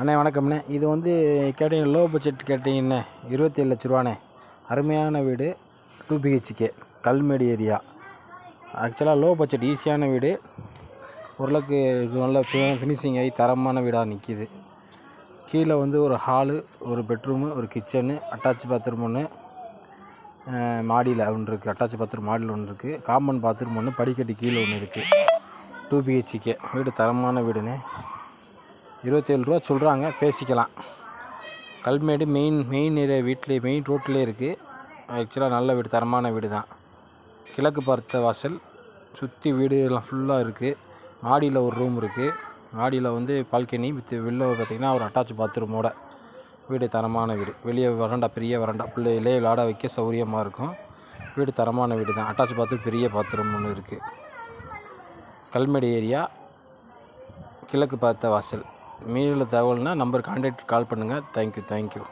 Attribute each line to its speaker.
Speaker 1: அண்ணே வணக்கம்ண்ணே. இது வந்து கேட்டீங்க லோ பட்ஜெட் கேட்டிங்கண்ணே. இருபத்தேழு லட்ச ரூபாண்ணே. அருமையான வீடு டூ பிஹெச்கே கல்மேடு ஏரியா. ஆக்சுவலாக லோ பட்ஜெட் ஈஸியான வீடு. ஓரளவுக்கு நல்ல ஃபினிஷிங் ஆகி தரமான வீடாக நிற்கிது கீழே வந்து ஒரு ஹாலு ஒரு பெட்ரூமு ஒரு கிச்சனு அட்டாச் பாத்ரூம் ஒன்று மாடியில் ஒன்று இருக்குது அட்டாச் பாத்ரூம் மாடியில் ஒன்று இருக்குது காமன் பாத்ரூம் ஒன்று படிக்கட்டு கீழே ஒன்று இருக்குது டூ பிஹெச்கே வீடு தரமான வீடுண்ணே. இருபத்தேழு ரூபா சொல்கிறாங்க பேசிக்கலாம். கல்மேடு மெயின் மெயின் ஏரியா வீட்டிலே மெயின் ரோட்லேயே இருக்குது ஆக்சுவலாக நல்ல வீடு தரமான வீடு தான் கிழக்கு பார்த்த வாசல் சுற்றி வீடு எல்லாம் ஃபுல்லாக இருக்குது மாடியில் ஒரு ரூம் இருக்குது மாடியில் வந்து பால்கனி வித் வெளில பார்த்திங்கன்னா ஒரு அட்டாச் பாத்ரூமோட வீடு தரமான வீடு. வெளியே வராண்டா பெரிய வரண்டா பிள்ளைகளே விளாட வைக்க சௌரியமாக இருக்கும். வீடு தரமான வீடு தான் அட்டாச் பாத்ரூம் பெரிய பாத்ரூம் ஒன்று இருக்குது கல்மேடு ஏரியா கிழக்கு பார்த்த வாசல். மீதியுள்ள தகவல்னால் நம்பர் கான்டாக்ட் கால் பண்ணுங்கள் தேங்க்யூ தேங்க்யூ